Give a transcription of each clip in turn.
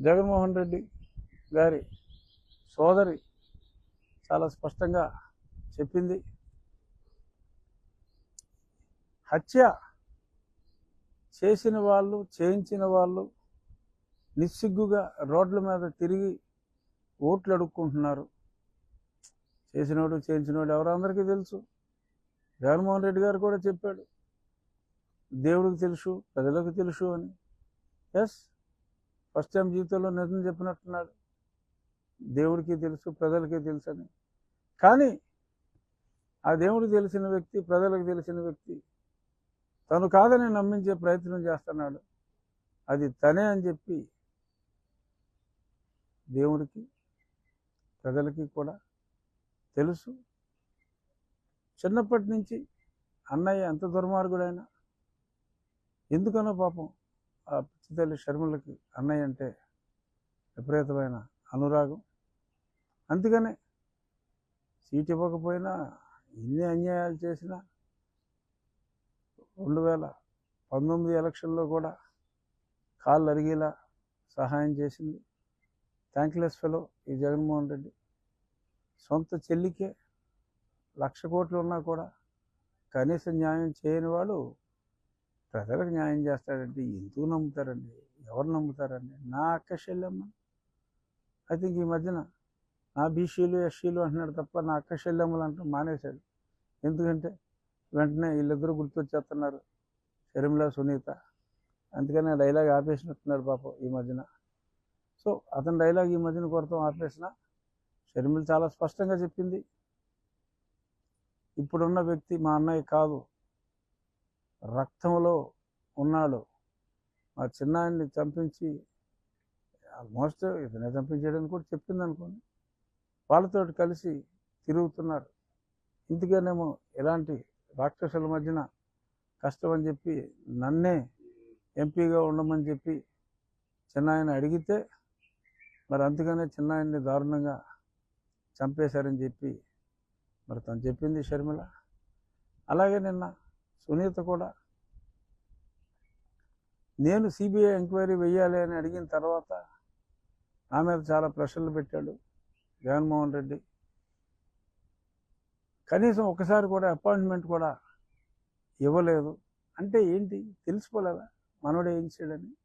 జగన్మోహన్ రెడ్డి గారి సోదరి చాలా స్పష్టంగా చెప్పింది. హత్య చేసిన వాళ్ళు చేయించిన వాళ్ళు నిస్సిగ్గుగా రోడ్ల మీద తిరిగి ఓట్లు అడుక్కుంటున్నారు. చేసినోడు చేయించినోడు ఎవరో అందరికీ తెలుసు. జగన్మోహన్ రెడ్డి గారు కూడా చెప్పాడు. దేవుడికి తెలుసు ప్రజలకు తెలుసు అని. ఎస్ ఫస్ట్ టైం జీవితంలో నిజం చెప్పినట్టున్నాడు. దేవుడికి తెలుసు ప్రజలకి తెలుసు అని కానీ ఆ దేవుడికి తెలిసిన వ్యక్తి ప్రజలకు తెలిసిన వ్యక్తి తను కాదని నమ్మించే ప్రయత్నం చేస్తున్నాడు. అది తనే అని చెప్పి దేవుడికి ప్రజలకి కూడా తెలుసు. చిన్నప్పటి నుంచి అన్నయ్య ఎంత దుర్మార్గుడైనా ఎందుకనో పాపం తల్లి షర్మిలకి అన్నయ్య అంటే విపరీతమైన అనురాగం. అందుకనే సీట్ ఇవ్వకపోయినా ఎన్ని అన్యాయాలు చేసినా రెండు వేల పంతొమ్మిది ఎలక్షన్లో కూడా కాళ్ళు అరిగేలా సహాయం చేసింది థ్యాంక్లెస్ ఫెలో ఈ జగన్మోహన్ రెడ్డి. సొంత చెల్లికే లక్ష కోట్లు ఉన్నా కూడా కనీస న్యాయం చేయని వాడు ప్రజలకు న్యాయం చేస్తాడంటే ఎందుకు నమ్ముతారండి? ఎవరు నమ్ముతారండి? నా అక్క చెల్లెమ్మ. ఐ థింక్ ఈ మధ్యన నా బీసీలు ఎస్సీలు అంటున్నాడు తప్ప నా అక్క అంటూ మానేశాడు. ఎందుకంటే వెంటనే వీళ్ళిద్దరూ గుర్తొచ్చేస్తున్నారు. షర్మిల సునీత. అందుకని ఆ డైలాగ్ ఆపేసినట్టున్నాడు పాపం ఈ మధ్యన. సో అతని డైలాగ్ ఈ మధ్యన కొడతాం ఆపేసిన షర్మిల చాలా స్పష్టంగా చెప్పింది. ఇప్పుడున్న వ్యక్తి మా అన్నయ్య కాదు. రక్తంలో ఉన్నాడు. మా చిన్నాయన్ని చంపించి ఆల్మోస్ట్ ఇతనే చంపించాడని కూడా చెప్పింది అనుకోండి వాళ్ళతో కలిసి తిరుగుతున్నారు. ఇందుకేనేమో ఇలాంటి రాక్షసుల మధ్యన కష్టం అని చెప్పి నన్నే ఎంపీగా ఉండమని చెప్పి చిన్నాయన అడిగితే మరి అందుకనే చిన్నాయన్ని దారుణంగా చంపేశారని చెప్పి మరి తను చెప్పింది షర్మిల. అలాగే నిన్న సునీత కూడా. నేను సిబిఐ ఎంక్వైరీ వెయ్యాలి అని అడిగిన తర్వాత నా మీద చాలా ప్రశ్నలు పెట్టాడు జగన్మోహన్ రెడ్డి. కనీసం ఒకసారి కూడా అపాయింట్మెంట్ కూడా ఇవ్వలేదు. అంటే ఏంటి? తెలిసిపోలేదా? మనోడు ఏం చేయడని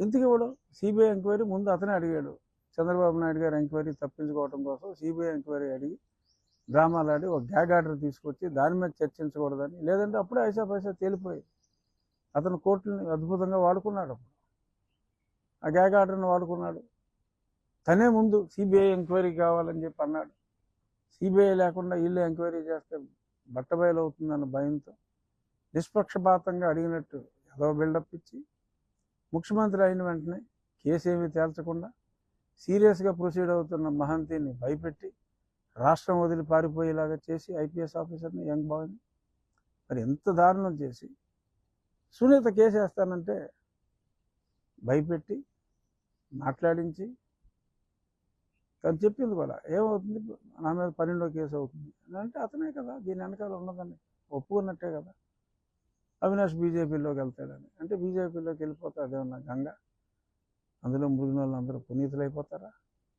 ఎందుకు ఇవ్వడు? సిబిఐ ఎంక్వైరీ ముందు అతనే అడిగాడు. చంద్రబాబు నాయుడు గారు ఎంక్వైరీ తప్పించుకోవడం కోసం సిబిఐ ఎంక్వైరీ అడిగి డ్రామాలు ఆడి ఒక గ్యాగ్ ఆర్డర్ తీసుకొచ్చి దాని మీద చర్చించకూడదని లేదంటే అప్పుడే ఐసా పైసా తేలిపోయి అతను కోర్టుని అద్భుతంగా వాడుకున్నాడు అప్పుడు. ఆ గ్యాగ్ ఆర్డర్ని వాడుకున్నాడు. తనే ముందు సిబిఐ ఎంక్వైరీ కావాలని చెప్పి అన్నాడు. సిబిఐ లేకుండా వీళ్ళు ఎంక్వైరీ చేస్తే బట్టబయలు అవుతుందన్న భయంతో నిష్పక్షపాతంగా అడిగినట్టు ఏదో బిల్డప్ ఇచ్చి ముఖ్యమంత్రి అయిన వెంటనే కేసు ఏమీ తేల్చకుండా సీరియస్గా ప్రొసీడ్ అవుతున్న మహంతిని భయపెట్టి రాష్ట్రం వదిలి పారిపోయేలాగా చేసి ఐపీఎస్ ఆఫీసర్ని యంగ్ బాయ్ని మరి ఎంత దారుణం చేసి సునీత కేసు వేస్తానంటే భయపెట్టి మాట్లాడించి తను చెప్పింది కూడా ఏమవుతుంది? నా మీద పన్నెండో కేసు అవుతుంది. అంటే అతనే కదా దీని వెనకాల ఉన్నదని ఒప్పుకున్నట్టే కదా. అవినాష్ బీజేపీలోకి వెళ్తాడని. అంటే బీజేపీలోకి వెళ్ళిపోతే అదేమన్నా గంగ? అందులో మురిగిన వాళ్ళు అందరూ పునీతులు అయిపోతారా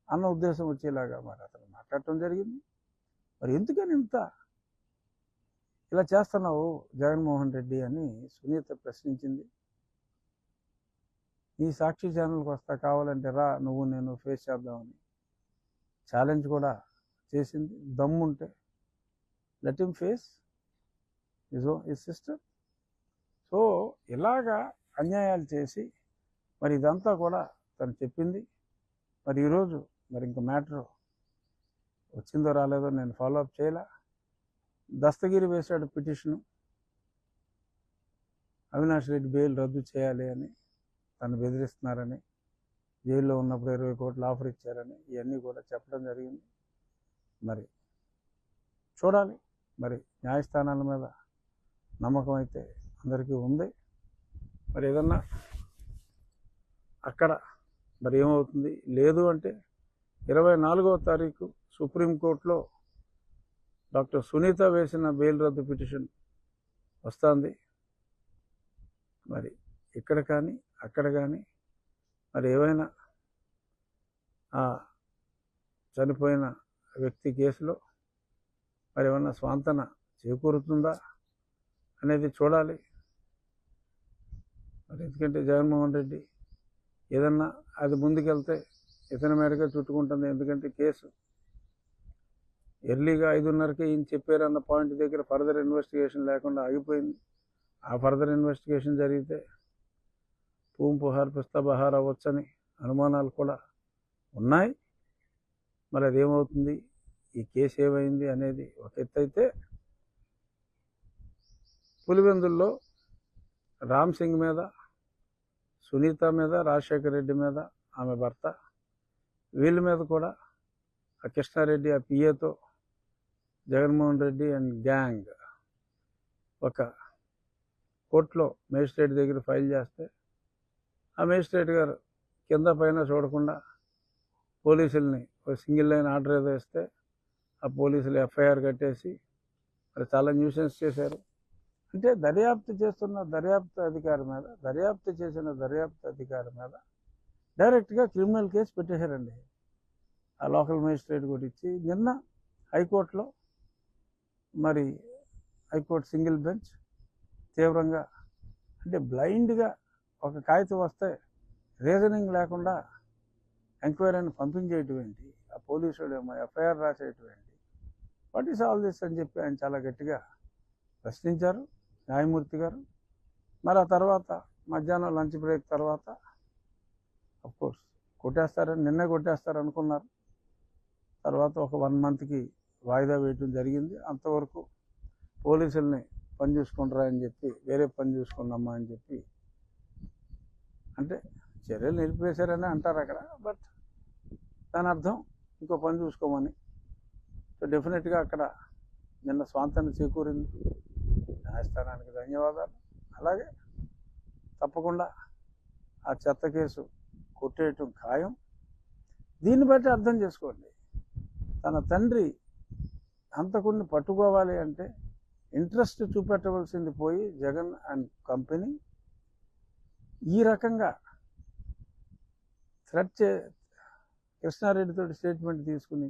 అన్న ఉద్దేశం వచ్చేలాగా మరి అతను మాట్లాడటం జరిగింది. మరి ఎందుకని ఇంత ఇలా చేస్తున్నావు జగన్మోహన్ రెడ్డి అని సునీత ప్రశ్నించింది. నీ సాక్షి ఛానల్కి వస్తా కావాలంటే రా నువ్వు నేను ఫేస్ చేద్దామని ఛాలెంజ్ కూడా చేసింది. దమ్ముంటే let him face his his sister. So ఇలాగా అన్యాయాలు చేసి మరి ఇదంతా కూడా తను చెప్పింది. మరి ఈరోజు మరి ఇంక మ్యాటర్ వచ్చిందో రాలేదో నేను ఫాలో అప్ చేయలే. దస్తగిరి వేశాడు పిటిషను అవినాష్ రెడ్డి బెయిల్ రద్దు చేయాలి అని తను బెదిరిస్తున్నారని జైల్లో ఉన్నప్పుడు ఇరవై కోట్లు ఆఫర్ ఇచ్చారని ఇవన్నీ కూడా చెప్పడం జరిగింది. మరి చూడాలి. మరి న్యాయస్థానాల మీద నమ్మకం అయితే అందరికీ ఉంది. మరి ఏదన్నా అక్కడ మరి ఏమవుతుంది? లేదు అంటే ఇరవై నాలుగవ తారీఖు సుప్రీంకోర్టులో డాక్టర్ సునీత వేసిన బెయిల్ రద్దు పిటిషన్ వస్తుంది. మరి ఇక్కడ కానీ అక్కడ కానీ మరి ఏవైనా ఆ చనిపోయిన వ్యక్తి కేసులో మరి ఏమన్నా స్వాంతన చేకూరుతుందా అనేది చూడాలి. మరి ఎందుకంటే జగన్మోహన్ రెడ్డి ఏదన్నా అది ముందుకెళ్తే ఇతని మేరకే చుట్టుకుంటుంది. ఎందుకంటే కేసు ఎర్లీగా ఐదున్నరకే ఈయన చెప్పారన్న పాయింట్ దగ్గర ఫర్దర్ ఇన్వెస్టిగేషన్ లేకుండా ఆగిపోయింది. ఆ ఫర్దర్ ఇన్వెస్టిగేషన్ జరిగితే పూం పుహార్ పిస్తాబహార్ అవ్వచ్చని అనుమానాలు కూడా ఉన్నాయి. మరి అదేమవుతుంది? ఈ కేసు ఏమైంది అనేది ఒక ఎత్తు అయితే పులివెందుల్లో రామ్ సింగ్ మీద సునీత మీద రాజశేఖర్ రెడ్డి మీద ఆమె భర్త వీళ్ళ మీద కూడా ఆ కృష్ణారెడ్డి ఆ పిఏతో జగన్మోహన్ రెడ్డి అండ్ గ్యాంగ్ ఒక కోర్టులో మేజిస్ట్రేట్ దగ్గర ఫైల్ చేస్తే ఆ మేజిస్ట్రేట్ గారు కింద పైన చూడకుండా పోలీసుల్ని ఒక సింగిల్ లైన్ ఆర్డర్ ఏదో ఇస్తే ఆ పోలీసులు ఎఫ్ఐఆర్ కట్టేసి మరి చాలా న్యూసెన్స్ చేశారు. అంటే దర్యాప్తు చేస్తున్న దర్యాప్తు అధికారి మీద దర్యాప్తు చేసిన దర్యాప్తు అధికారి మీద డైరెక్ట్గా క్రిమినల్ కేసు పెట్టేశారండి. ఆ లోకల్ మేజిస్ట్రేట్ కూడా ఇచ్చి నిన్న హైకోర్టులో మరి హైకోర్టు సింగిల్ బెంచ్ తీవ్రంగా అంటే బ్లైండ్గా ఒక కాగితం వస్తే రీజనింగ్ లేకుండా ఎంక్వైరీని పంపించేయటం ఏంటి? ఆ పోలీసుడు ఏమో ఎఫ్ఐఆర్ రాసేయటం ఏంటి? వాట్ ఈస్ ఆల్ దిస్ అని చెప్పి ఆయన చాలా గట్టిగా ప్రశ్నించారు. న్యాయమూర్తి గారు. మరి ఆ తర్వాత మధ్యాహ్నం లంచ్ బ్రేక్ తర్వాత కోర్స్ కొట్టేస్తారని నిన్నే కొట్టేస్తారు అనుకున్నారు తర్వాత ఒక వన్ మంత్కి వాయిదా వేయటం జరిగింది. అంతవరకు పోలీసుల్ని పని చూసుకుంటారా అని చెప్పి వేరే పని చూసుకుందామా అని చెప్పి అంటే చర్యలు నిలిపేశారని అంటారు అక్కడ. బట్ దాని అర్థం ఇంకో పని చూసుకోమని. సో డెఫినెట్గా అక్కడ నిన్న స్వాంతాన్ని చేకూరింది. న్యాయస్థానానికి ధన్యవాదాలు. అలాగే తప్పకుండా ఆ చెత్త కేసు కొట్టేయటం ఖాయం దీన్ని బట్టి అర్థం చేసుకోండి. తన తండ్రి హంతకుడిని పట్టుకోవాలి అంటే ఇంట్రెస్ట్ చూపెట్టవలసింది పోయి జగన్ అండ్ కంపెనీ ఈ రకంగా థ్రెట్ చే కృష్ణారెడ్డితో స్టేట్మెంట్ తీసుకుని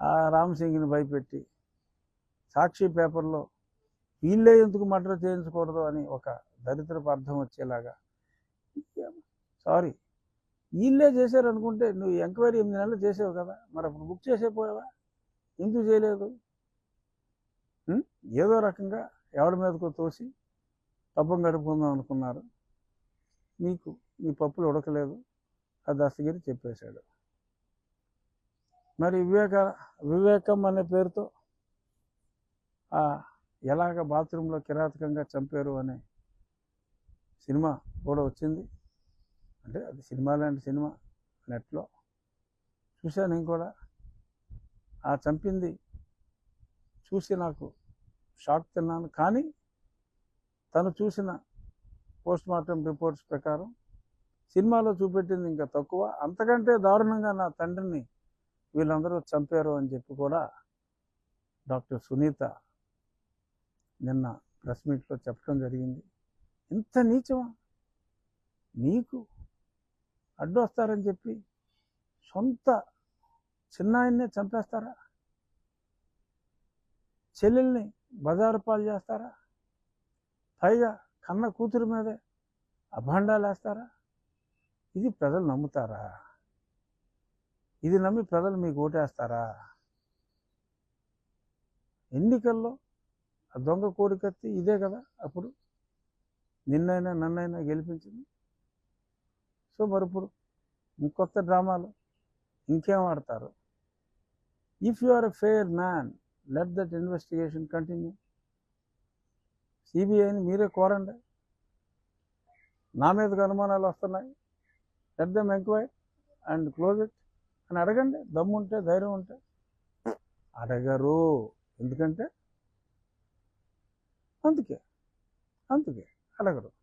ఆ రామ్ సింగ్ని భయపెట్టి సాక్షి పేపర్లో వీళ్ళే ఎందుకు మర్డర్ చేయించకూడదు అని ఒక దరిద్రపు అర్థం వచ్చేలాగా. సారీ. వీళ్ళే చేశారు అనుకుంటే నువ్వు ఎంక్వైరీ ఎనిమిది నెలలు చేసావు కదా మరి అప్పుడు బుక్ చేసేపోయావా? ఎందుకు చేయలేదు? ఏదో రకంగా ఎవరి మీదకో తోసి పబ్బం గడుపుకుందాం అనుకున్నారు. నీకు నీ పప్పులు ఉడకలేదు ఆ దస్తగిరి చెప్పేశాడు. మరి వివేక వివేకం అనే పేరుతో ఆ ఎలాగ బాత్రూంలో కిరాతకంగా చంపారు అనే సినిమా కూడా వచ్చింది. అంటే అది సినిమా లాంటి సినిమా నెట్లో చూశాను నేను కూడా. ఆ చంపింది చూసి నాకు షాక్ తిన్నాను. కానీ తను చూసిన పోస్ట్ మార్టం రిపోర్ట్స్ ప్రకారం సినిమాలో చూపెట్టింది ఇంకా తక్కువ. అంతకంటే దారుణంగా నా తండ్రిని వీళ్ళందరూ చంపారు అని చెప్పి కూడా డాక్టర్ సునీత నిన్న ప్రెస్ మీట్లో చెప్పడం జరిగింది. ఇంత నీచమా? నీకు అడ్డు వస్తారని చెప్పి సొంత చిన్నాయన్నే చంపేస్తారా? చెల్లెల్ని బజారు పాలు చేస్తారా? పైగా కన్న కూతురు మీదే అభాండాలు వేస్తారా? ఇది ప్రజలు నమ్ముతారా? ఇది నమ్మి ప్రజలు మీకు ఓటేస్తారా? ఎన్నికల్లో ఆ దొంగ కోరికత్తి ఇదే కదా అప్పుడు నిన్నైనా నన్నైనా గెలిపించింది. సో మరి ఇప్పుడు ఇంకొత్త డ్రామాలు ఇంకేం ఆడతారు? If you are a fair man let that investigation continue సిబిఐని మీరే కోరండి. నా మీదకి అనుమానాలు వస్తున్నాయి. Let them enquire and close it అని అడగండి. దమ్ము ఉంటే ధైర్యం ఉంటే. అడగరు. ఎందుకంటే? అందుకే. అందుకే. అడగరు.